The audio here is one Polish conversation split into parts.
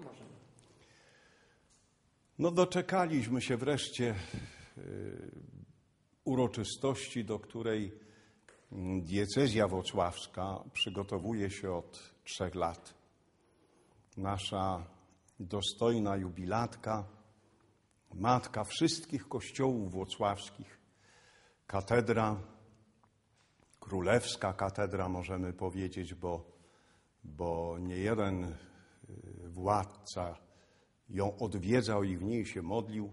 możemy. No doczekaliśmy się wreszcie y, uroczystości, do której mm, diecezja wocławska przygotowuje się od trzech lat. Nasza dostojna jubilatka, matka wszystkich kościołów włocławskich, katedra, królewska katedra możemy powiedzieć, bo, bo nie jeden władca ją odwiedzał i w niej się modlił.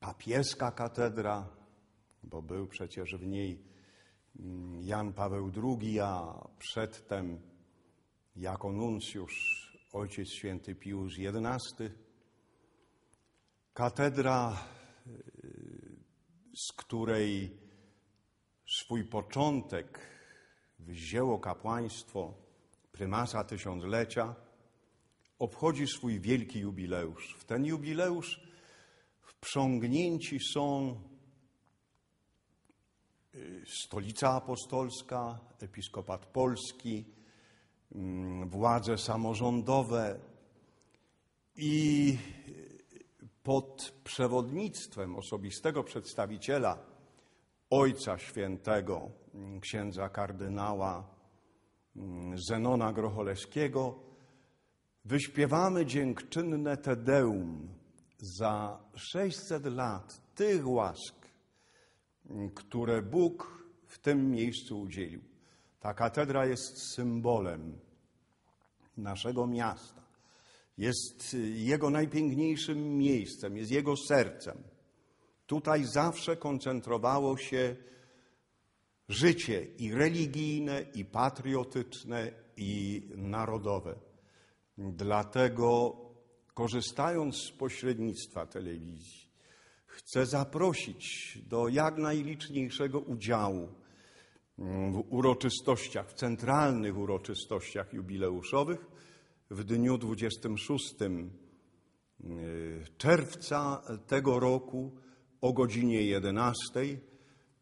Papieska katedra, bo był przecież w niej mm, Jan Paweł II, a przedtem jako nuncjusz Ojciec Święty Pius XI. Katedra, y, z której swój początek wzięło kapłaństwo prymasa tysiąclecia, obchodzi swój wielki jubileusz. W ten jubileusz wprzągnięci są y, Stolica Apostolska, Episkopat Polski, mm, władze samorządowe i pod przewodnictwem osobistego przedstawiciela Ojca Świętego, mm, księdza kardynała Zenona Grocholeskiego, wyśpiewamy dziękczynne Tedeum za 600 lat tych łask, mm, które Bóg w tym miejscu udzielił. Ta katedra jest symbolem naszego miasta. Jest jego najpiękniejszym miejscem, jest jego sercem. Tutaj zawsze koncentrowało się życie i religijne, i patriotyczne, i narodowe. Dlatego, korzystając z pośrednictwa telewizji, chcę zaprosić do jak najliczniejszego udziału w uroczystościach, w centralnych uroczystościach jubileuszowych w dniu 26 czerwca tego roku o godzinie 11,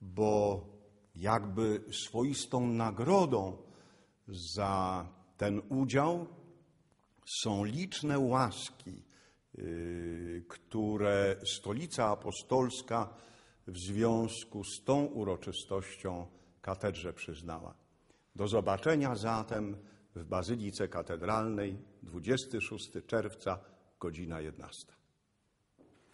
bo jakby swoistą nagrodą za ten udział są liczne łaski, yy, które Stolica Apostolska w związku z tą uroczystością katedrze przyznała. Do zobaczenia zatem w Bazylice Katedralnej 26 czerwca, godzina 11.